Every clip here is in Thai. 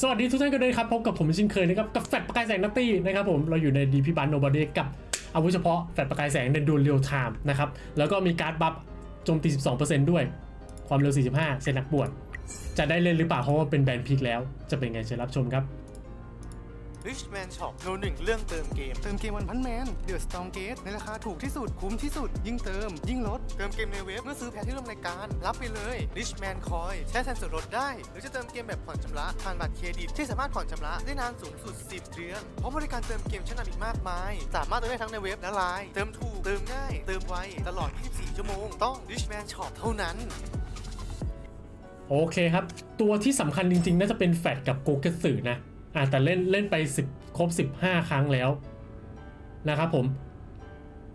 สวัสดีทุกท่านกันด้วยครับพบกับผมเช่นเคยนะครับกับแฟลประกายแสงนัตตี้นะครับผมเราอยู่ในดีพิบันโนบอดีกับอาวุธเฉพาะแฟลประกายแสงในดูเรียลไทม์นะครับแล้วก็มีการ์ดบัฟโจมตี 12%ด้วย ความเร็ว 45 เซนนักบวชจะได้เล่นหรือเปล่าเพราะว่าเป็นแบนพิกแล้ว จะเป็นไงเชิญรับชมครับ Richman Shop โนหนึ่งเรื่องเติมเกม เติมเกมวันพันแมนเดือดสตองเกตในราคาถูกที่สุดคุ้มที่สุด ยิ่งเติม ยิ่งลด เติมเกมในเว็บเมื่อซื้อแพ็คที่ร่วมรายการ รับไปเลย Richman Coin ใช้แทนส่วนลดได้ หรือจะเติมเกมแบบผ่อนชำระผ่านบัตรเครดิตที่สามารถผ่อนชำระได้นานสูงสุด 10 เดือนพร้อมบริการเติมเกมชั้นนำอีกมากมาย สามารถเติมได้ทั้งในเว็บและไลน์เติมถูกเติมง่าย เติมไวตลอด 24 ชั่วโมงต้อง Richman Shop เท่านั้นโอเคครับ ตัวที่สำคัญจริงๆ น่าจะเป็นแฟดกับโกเกสึนะ อ่าแต่เล่นเล่นไป 10 ครบ 15 ครั้งแล้วนะครับผม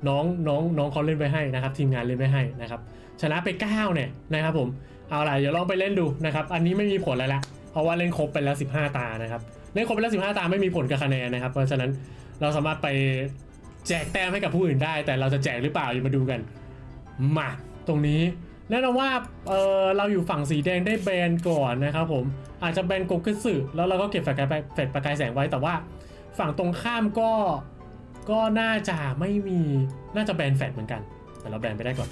น้องน้องน้องเขาเล่นไว้ให้นะครับ ทีมงานเล่นไว้ให้นะครับชนะไป 9 เนี่ยนะครับผมเอาล่ะเดี๋ยวลองไปเล่นดูนะครับ อันนี้ไม่มีผลแล้วละเพราะว่าเล่นครบไปแล้ว 15 ตานะครับเล่นครบไปแล้ว 15 ตาไม่มีผลกับคะแนนนะครับ เพราะฉะนั้นเราสามารถไปแจกแต้มให้กับผู้อื่นได้ แต่เราจะแจกหรือเปล่าอย่ามาดูกันมาตรงนี้ แน่นอนว่าเออเราอยู่ฝั่งสีแดงได้แบนก่อนนะครับผมอาจจะแบนโกกุสึแล้วเราก็เก็บแฟลชประกายแฟลชประกายแสงไว้แต่ว่า ฝั่งตรงข้ามก็ก็น่าจะไม่มีน่าจะแบนแฟลชเหมือนกัน แต่เราแบนไปได้ก่อน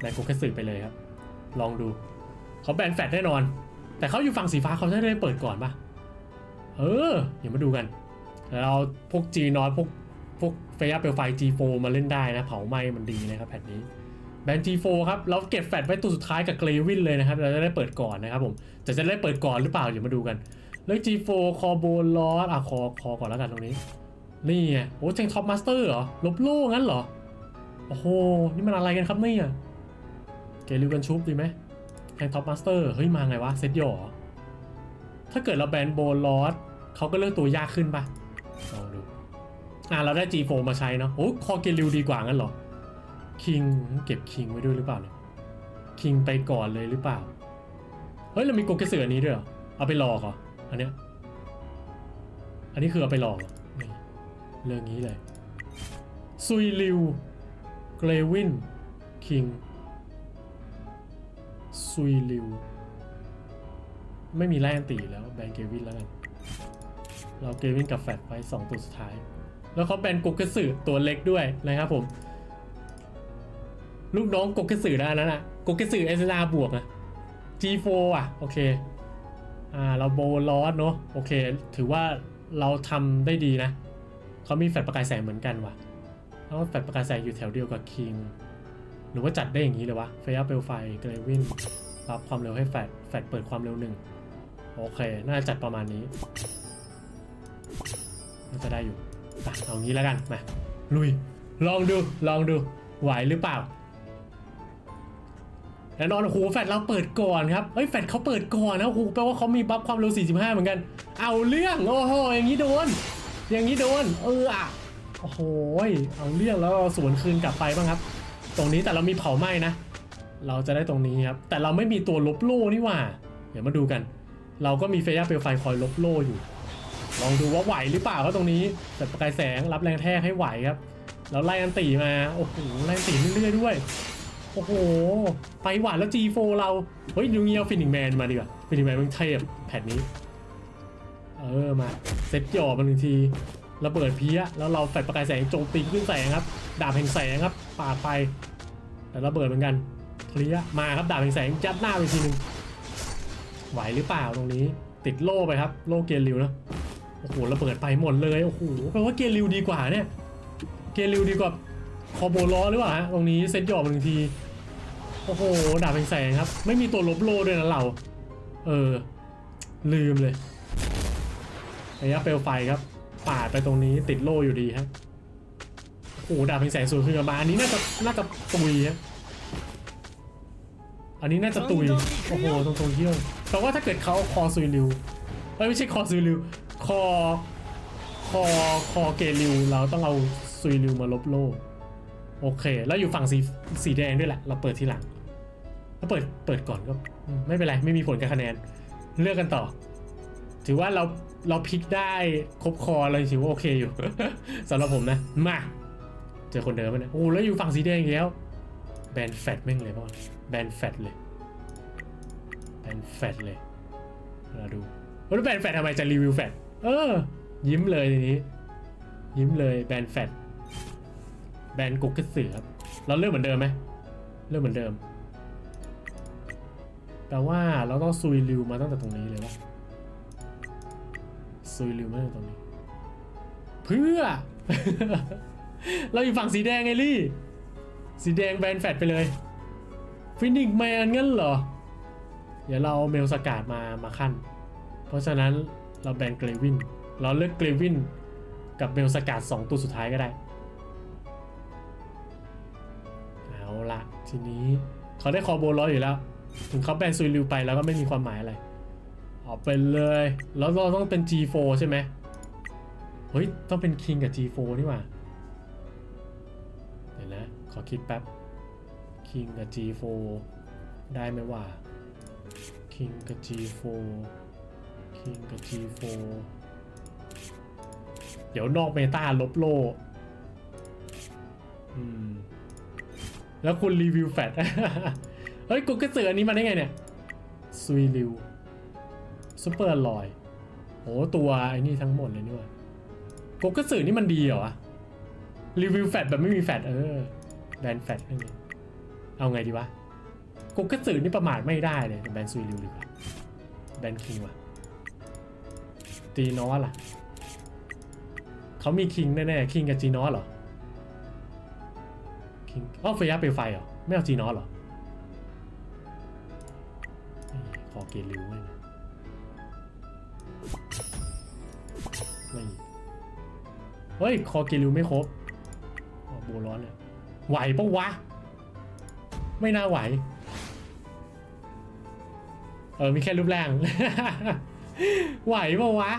แบนโกกุสึไปเลยครับ ลองดูเขาแบนแฟลชแน่นอน แต่เขาอยู่ฝั่งสีฟ้าเขาจะได้เปิดก่อนปะเออเดี๋ยวมาดูกันเอาพวกจีนอตพวกพวกเฟียเปลไฟ G4 มาเล่นได้นะ เผาไหม้มันดีนะครับแผ่นนี้ แบน G4 ครับเราเก็บแฟลชไว้ตัวสุดท้ายกับเกรวินเลยนะครับ เราจะได้เปิดก่อนนะครับผมแต่จะได้เปิดก่อนหรือเปล่าเดี๋ยวมาดูกัน เลือก G4 คอโบลอสอะคอคอก่อนแล้วกันตรงนี้ นี่ไงโอ้เจงท็อปมาสเตอร์เหรอ ลบโล่งั้นเหรอ โอ้โห นี่มันอะไรกันครับเนี่ยเกลิวกันชุบดีไหมแทงท็อปมาสเตอร์เฮ้ย มาไงวะ เซตหยอเหรอถ้าเกิดเราแบนโบลอสเขาก็เลือกตัวยากขึ้นปะลองดูอะเราได้ G4 มาใช้เนาะโอ้คอเกลิวดีกว่างั้นเหรอ คิงเก็บคิงไว้ด้วยหรือเปล่าเนี่ยคิงไปก่อนเลยหรือเปล่า เฮ้ยเรามีโกเกสือนี้ด้วยเหรอ เอาไปหลอกเหรอ อันเนี้ย อันนี้คือเอาไปหลอกเหรอเรื่องนี้เลย ซุยลิว เกรวิน คิง ซุยลิว ไม่มีแรงตีแล้วแบนเกวินแล้วกัน เราเกวินกับแฟดไว้สองตัวสุดท้าย แล้วเขาแบนโกเกสึตัวเล็กด้วยนะครับผม ลูกน้องโกเกสึนะอันนั้นอะโกเกสึเอสนาบวกอะ G4 อะ โอเค อ่า เราโบลอสเนอะโอเค ถือว่าเราทำได้ดีนะ เขามีแฟลชประกายแสงเหมือนกันว่ะแล้วแฟลชประกายแสงอยู่แถวเดียวกับคิง หรือว่าจัดได้อย่างนี้เลยวะเฟียเปลไฟเกรวินปรับความเร็วให้แฟลชแฟลชเปิดความเร็วหนึ่งโอเค น่าจะจัดประมาณนี้น่าจะได้อยู่อะเอางี้แล้วกันมาลุย ลองดู ลองดู ไหวหรือเปล่า แน่นอนโอ้โหแฟดเราเปิดก่อนครับเฮ้ยแฟดเขาเปิดก่อนนะโอ้โหแปลว่าเขามีบัฟความเร็ว 45 เหมือนกัน เอาเรื่องโอ้โหอย่างนี้โดน อย่างนี้โดน เอออะโอ้โหเอาเรื่องแล้วเราสวนคืนกลับไปบ้างครับ ตรงนี้แต่เรามีเผาไหม้นะ เราจะได้ตรงนี้ครับ แต่เราไม่มีตัวลบโล่นี่หว่า เดี๋ยวมาดูกัน เราก็มีเฟียเปลวไฟคอยลบโล่อยู่ ลองดูว่าไหวหรือเปล่าครับตรงนี้แต่ประกายแสงรับแรงแทกให้ไหวครับแล้วไล่อันตีมา โอ้โหไล่อันตีเรื่อยๆด้วย โอ้โห ไปหวานแล้ว G4 เรา เฮ้ยดูเงี้ยฟินิกแมนมาดีกว่าฟินิกแมนมันเทพแผ่นนี้ เออมา เซ็ตหย่อมันหนึ่งทีระเบิดเพี้ยแล้วเราแฟลชประกายแสงโจมตีขึ้นแสงครับ ดาบแห่งแสงครับปาดไป แต่ระเบิดเหมือนกันเคลียมาครับดาบแห่งแสงยัดหน้าไปทีนึงไหวหรือเปล่าตรงนี้ ติดโล่ไปครับ โล่เกลิวนะโอ้โหระเบิดไปหมดเลยโอ้โหแปลว่าเกลิวดีกว่าเนี่ย เกลิวดีกว่า คอโบล้อหรือเปล่าฮะตรงนี้เซตหย่อมาหนึ่งที โอ้โห ดาบแห่งแสงครับ ไม่มีตัวลบโลด้วยนะเรา เออ ลืมเลยระยะเปลวไฟครับ ปาดไปตรงนี้ติดโล่อยู่ดีครับโอ้โหดาบแห่งแสงสูงขึ้นมา อันนี้น่าจะน่าจะตุยครับอันนี้น่าจะตุย โอ้โห ตรงตรงเยี่ยวแต่ว่าถ้าเกิดเขาคอซุยริวไม่ใช่คอซุยริว คอ คอ คอเกริว เราต้องเอาซุยริวมาลบโล โอเค แล้วอยู่ฝั่งสีสีแดงด้วยแหละ เราเปิดทีหลังถ้าเปิดเปิดก่อนก็ไม่เป็นไร ไม่มีผลกับคะแนน เลือกกันต่อ ถือว่าเราเราพลิกได้ครบคอเลยถือว่าโอเคอยู่สำหรับผมนะ มาเจอคนเดิมนี่ยโอ้แล้วอยู่ฝั่งสีแดงอีกแล้วแบนแฟตแม่งเลยป่ะแบนแฟตเลยแบนแฟตเลยเราดูแล้วแบรนด์แฟดทำไมจะรีวิวแฟดเออ ยิ้มเลยทีนี้ ยิ้มเลยแบรนด์แฟด แบนกุ๊กกระสือครับ เราเลือกเหมือนเดิมไหมเลือกเหมือนเดิมแต่ว่าเราต้องซุยริวมาตั้งแต่ตรงนี้เลยวะซุยริวมาตั้งแต่ตรงนี้ เพื่อ เราอยู่ฝั่งสีแดงไงลี่ สีแดงแบนแฟดไปเลย ฟินิกแมนงั้นเหรอ เดี๋ยวเราเอาเมลสกาดมามาขั้น เพราะฉะนั้นเราแบนเกรวิน เราเลือกเกรวินกับเมลสกาด2ตัวสุดท้ายก็ได้ ละ ทีนี้เขาได้คอโบร้อยอยู่แล้ว ถึงเขาแบนซุยริวไปแล้วก็ไม่มีความหมายอะไรเอาไปเลย แล้วเราต้องเป็น G4 ใช่ไหมเฮ้ย ต้องเป็น King กับ G4 นี่หว่า เดี๋ยวนะ ขอคิดแป๊บ King กับ G4 ได้ไหมว่า King กับ G4 King กับ G4 เดี๋ยวนอกเมตาลบโลอืม แล้วคุณรีวิวแฟดเฮ้ยกูก็เสืออันนี้มาได้ไงเนี่ยซุยริวซูเปอร์ลอยโอ้ตัวไอ้นี่ทั้งหมดเลยนี่ว่ากูก็สือนี่มันดีเหรอวะรีวิวแฟดแบบไม่มีแฟดเออแบนแฟดไม่มีเอาไงดีวะกูก็สื่อนี่ประมาทไม่ได้เลยแบนซุยริวดีกว่าแบนคิงว่ะจีนอสล่ะเขามีคิงแน่ๆคิงกับจีนอสเหรอ คิงอ้าวเฟียเปลวไฟเหรอ ไม่เอาจีนอสเหรอ ขอเกลิวไว้นะไม่เฮ้ย คอเกลิวไม่ครบโบร้อนเลยไหวปะวะ ไม่น่าไหว เออ มีแค่รูปร่าง ไหวปะวะ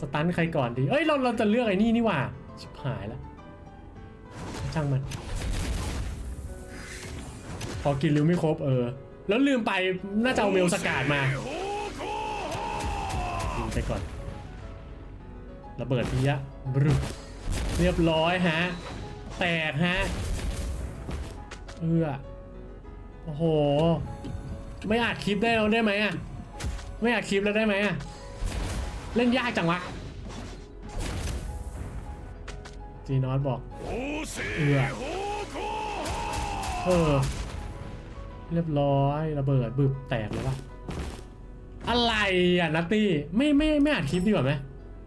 สตันใครก่อนดี เอ้ย เราเราจะเลือกไอ้นี่นี่ว่า ชิบหายแล้วช่างมัน พอกินริ้วไม่ครบเออ แล้วลืมไปน่าจะเอาเมลสกาดมายิงไปก่อน ระเบิดพียะบรึเรียบร้อยฮะ แตกฮะ เอื้อโอ้โห ไม่อัดคลิปได้แล้วได้ไหมอะ ไม่อัดคลิปแล้วได้ไหมอะ เล่นยากจังวะจีนอสบอก เอื้อเออ เรียบร้อยระเบิดบึบแตกเลยปะอะไรอะนัตตี้ไม่ไม่ไม่อัดคลิปดีกว่าไหม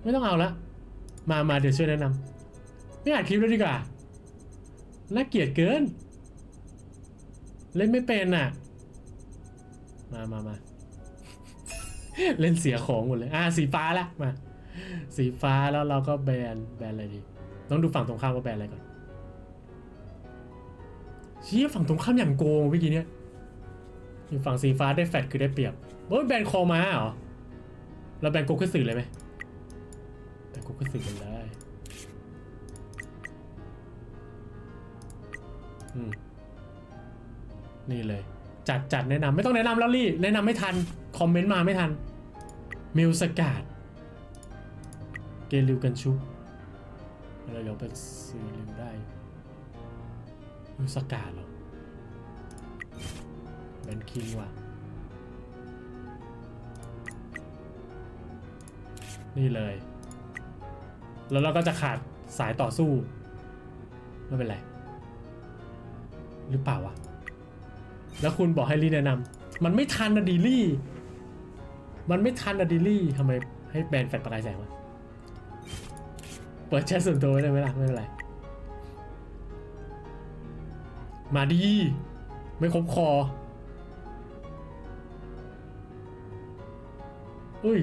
ไม่ต้องเอาละมามาเดี๋ยวช่วยแนะนำไม่อัดคลิปแล้วดีกว่าน่าเกลียดเกิน เล่นไม่เป็นอะ มามามาเล่นเสียของหมดเลยอะสีฟ้าละมาสีฟ้าแล้วเราก็แบนแบนอะไรดีต้องดูฝั่งตรงข้ามว่าแบนอะไรก่อนชี่ยฝั่งตรงข้ามอย่างโกงเมื่อกี้เนี้ย อยู่ฝั่งสีฟ้าได้แฟดคือได้เปรียบโอ้ยแบนคอมาเหรอ เราแบนโกคุสึเลยไหมแบนโกคุสึกันเลยอืมนี่เลย จัดจัดแนะนำไม่ต้องแนะนำแล้วลี่ แนะนำไม่ทัน คอมเมนต์มาไม่ทัน มิวสกาดเกลิวกันชุบอะไรเดี๋ยวเป็นซีริวได้มิวสกาดเหรอ แบนคิงว่ะ นี่เลย แล้วเราก็จะขาดสายต่อสู้ ไม่เป็นไร หรือเปล่าวะ แล้วคุณบอกให้ลี่แนะนำมันไม่ทันนะดีลี่ มันไม่ทันนะดีลี่ทำไมให้แบนแฟลชประกายแสงวะเปิดแชทส่วนตัวไว้ได้ไหมล่ะ ไม่เป็นไร มาดี ไม่ครบคอ อุ้ย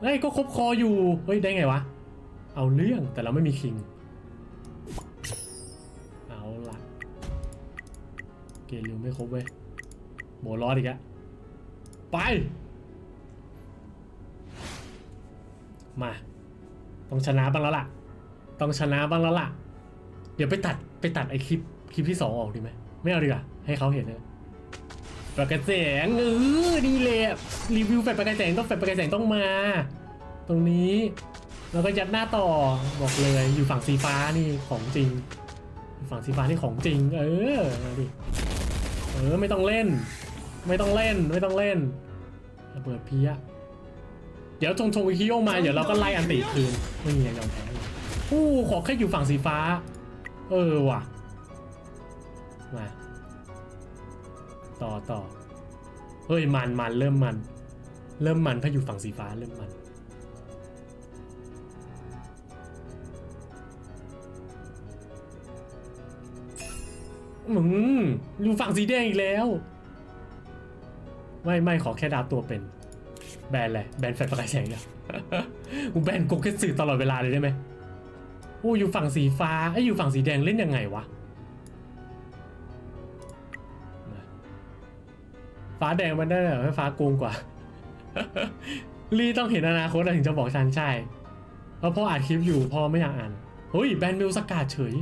เฮ้ยก็คบคออยู่ เฮ้ยได้ไงวะ เอาเรื่องแต่เราไม่มีคิง เอาละเกลิวไม่ครบเว้ยโบรอดอีกอะไป มา ต้องชนะบ้างแล้วล่ะ ต้องชนะบ้างแล้วล่ะ เดี๋ยวไปตัดไปตัดไอคลิปคลิปที่สองออกดีไหม ไม่เอาดีกว่าให้เขาเห็นเลย ประกายแสงเออดีเลยอะรีวิวแฟลชประกายแสงต้องแฟลชประกายแสงต้องมา ตรงนี้แล้วก็ยัดหน้าต่อบอกเลยอยู่ฝั่งสีฟ้านี่ของจริงอยู่ฝั่งสีฟ้านี่ของจริง เออมาดิเออไม่ต้องเล่น ไม่ต้องเล่นไม่ต้องเล่นระเบิดเพี้ยเดี๋ยวชงชงอิคิโยมาเดี๋ยวเราก็ไล่อันติคืนไม่มียอมแพ้เลยอู้ขอแค่อยู่ฝั่งสีฟ้า เออว่ะมา ต่อต่อเฮ้ยมันมันเริ่มมัน เริ่มมันถ้าอยู่ฝั่งสีฟ้าเริ่มมัน อืมอยู่ฝั่งสีแดงอีกแล้ว ไม่ไม่ขอแค่ดาวตัวเป็น แบนเลยแบนแฟลชประกายแสงเนี่ยกูแบนโกเกตสึตลอดเวลาเลยได้ไหมโอ้อยู่ฝั่งสีฟ้าไอ้อยู่ฝั่งสีแดงเล่นยังไงวะ ฟ้าแดงมันได้เหรอให้ฟ้าโกงกว่า ลี่ต้องเห็นอนาคตถึงจะบอกฉันใช่เพราะพ่ออ่านคลิปอยู่พ่อไม่อยากอ่านเฮ้ยแบนมิวสกาดเฉย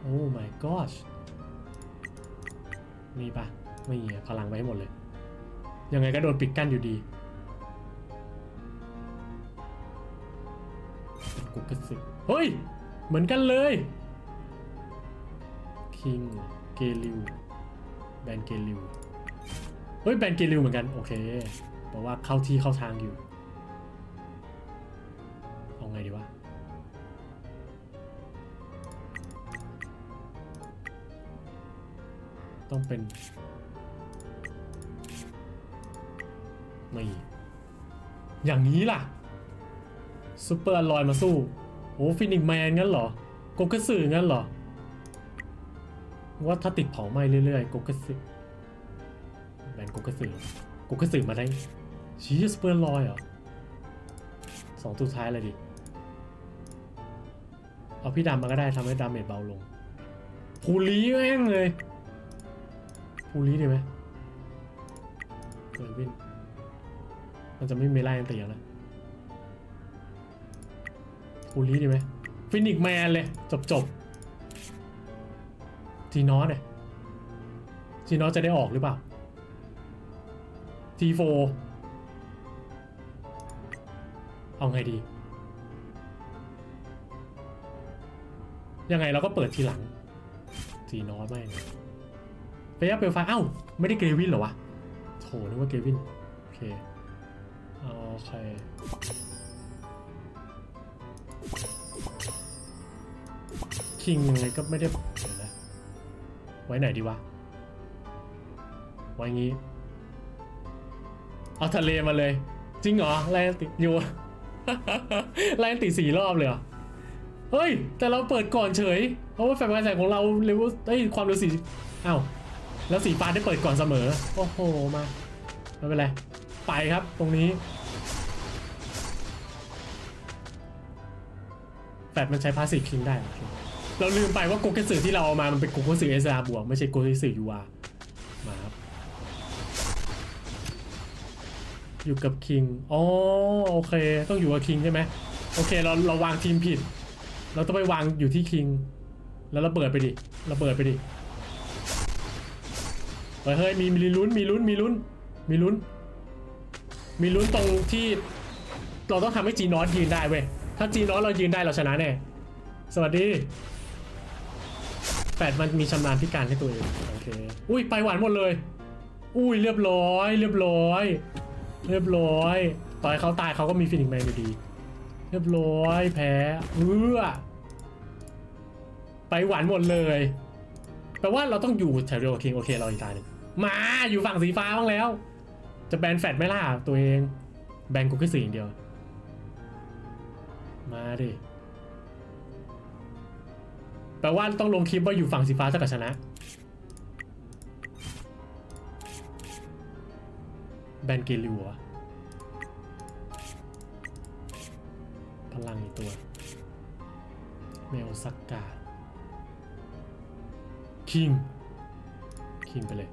โอ้ my gosh มีปะไม่มีพลังไว้ให้หมดเลย ยังไงก็โดนปิดกั้นอยู่ดีกูกระสึกเฮ้ย เหมือนกันเลย คิง เกลิว แบนเกลิว เฮ้ยแบนเกลิวเหมือนกัน โอเคแปลว่าเข้าที่เข้าทางอยู่ เอาไงดีวะต้องเป็นไม่อย่างนี้ล่ะซูเปอร์อลอยมาสู้โอ้ฟินิกแมนงั้นเหรอโกกระสืองั้นเหรอว่าถ้าติดเผาไหม้เรื่อยๆโกกระสือ แบนโกกระสือโกกระสือมาได้ชี้ซูเปอร์ลอยเหรอสองตัวท้ายเลยดิ เอาพี่ดำมาก็ได้ทำให้ดาเมจเบาลงภูรีแม่งเลยภูริดีไหมเกิดวินมันจะไม่มีไล่อันตีแล้วภูริดีไหมฟินิกแมนเลยจบจบจีนอสเนี่ยจีนอสจะได้ออกหรือเปล่า ทีโฟเอาไงดี ยังไงเราก็เปิดทีหลังจีนอสไม่งเฟยเปลไฟเอ้า ไม่ได้เกรวินเหรอวะโถนึกว่าเกรวิน โอเคโอเคคิงยังไงก็ไม่ได้เดี๋ยวนะไว้ไหนดีวะ ไว้งี้ เอาทะเลมาเลย จริงเหรอไลนติอยู่ ไลนติสี่รอบเลยเหรอ เฮ้ย แต่เราเปิดก่อนเฉย เพราะว่าแฟนแสงของเราเร็วเอ้ยความเร็วสี่อ้าวแล้วสีฟ้าได้เปิดก่อนเสมอ โอ้โหมาไม่เป็นไร ไปครับตรงนี้แฟดมันใช้พาสซีฟคิงได้ เราลืมไปว่าโกเกสึที่เราเอามา มันเป็นโกเกสึเอสอาบวก ไม่ใช่โกเกสึยูอาม อยู่กับคิง อ๋อโอเค ต้องอยู่กับคิงใช่ไหมโอเคเราเราวางทีมผิด เราต้องไปวางอยู่ที่คิง แล้วเราเปิดไปดิเราเปิดไปดิเฮ้ยเฮ้ยมีมีลุ้นมีลุ้นมีลุ้นมีลุ้น มีลุ้นตรงที่เราต้องทำให้จีนอสยืนได้เว้ย ถ้าจีนอสเรายืนได้เราชนะแน่ สวัสดีแปดมันมีชำนาญพิการให้ตัวเอง โอเค อุ้ยไปหวานหมดเลย อุ้ยเรียบร้อย เรียบร้อย เรียบร้อยต่อยเขาตายเขาก็มีฟินิกแมนอยู่ดี เรียบร้อยแพ้เอือไปหวานหมดเลยแปลว่าเราต้องอยู่แถวเดียวกับคิงโอเคเราอีกตาหนึ่งมาอยู่ฝั่งสีฟ้าบ้างแล้ว จะแบนแฟดไหม่ล่ะตัวเอง แบนกูแค่สีอย่างเดียว มาดิแปลว่าต้องลงคลิปว่าอยู่ฝั่งสีฟ้าเท่ากับชนะ แบนเกลิวพลังอีกตัว เมลสักกาคิง คิงไปเลย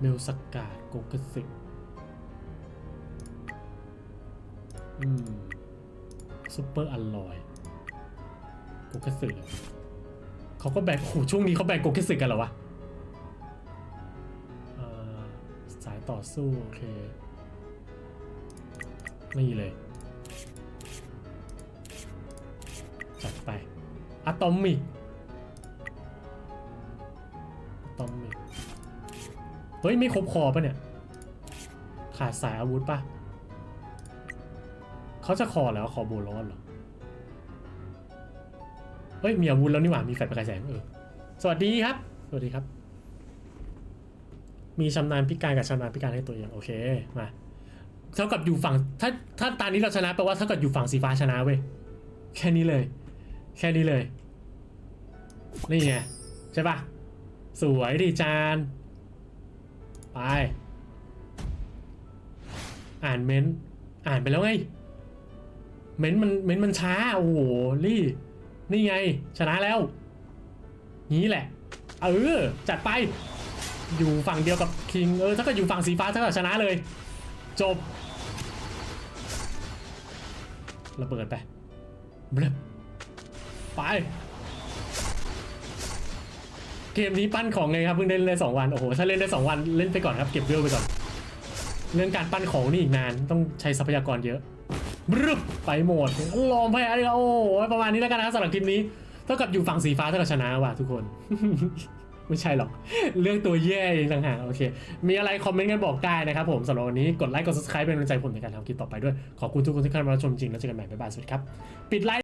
เมลสกกาดโกกสึอืมซุปเปอร์อลอยโกกสึเขาก็แบ่งโอ้โหช่วงนี้เขาแบ่งโกกสึกันเหรอวะ ต่อสู้ โอเค นี่เลย จัดไปอะตอมิกอะตอมิก เฮ้ย ไม่ครบคอปะเนี่ย ขาดสายอาวุธปะเขาจะขอแล้วขอโบร้อนเหรอ เฮ้ย มีอาวุธแล้วนี่หว่า มีแฟลชประกายแสงเออ สวัสดีครับ สวัสดีครับ มีชำนาญพิการกับชำนาญพิการให้ตัวเองโอเคมาเท่ากับอยู่ฝั่งถ้าถ้าตานี้เราชนะแปลว่าเท่ากับอยู่ฝั่งสีฟ้าชนะเว้ยแค่นี้เลย แค่นี้เลย นี่ไงใช่ปะสวยดิจาน ไป อ่านเม้นต์อ่านไปแล้วไง เม้นต์มันเม้นต์มันช้า โอ้โหรี่นี่ไง ชนะแล้วงี้แหละ เออ จัดไป อยู่ฝั่งเดียวกับคิงเออถ้าเกิดอยู่ฝั่งสีฟ้าถ้าเกิดชนะเลย จบระเบิดไปเบลไป เกมนี้ปั้นของไงครับเพิ่งเล่นได้สองวันโอ้โหถ้าเล่นได้สองวันเล่นไปก่อนครับเก็บเวลไปก่อน เรื่องการปั้นของนี่อีกนานต้องใช้ทรัพยากรเยอะบรึบไปหมดลองไปอะไรโอ้โหประมาณนี้แล้วกันนะครับสำหรับคลิปนี้เท่ากับอยู่ฝั่งสีฟ้าเท่ากับชนะว่ะทุกคน ไม่ใช่หรอกเรื่องตัวแย่เองต่างหากโอเค มีอะไรคอมเมนต์กันบอกได้นะครับผมสำหรับวันนี้กดไลค์กด subscribe เป็นกำลังใจผมในการทำคลิปต่อไปด้วย ขอบคุณทุกคนที่เข้ามาชมจริงแล้วเจอกันใหม่บ๊ายบายสวัสดีครับ ปิดไลค์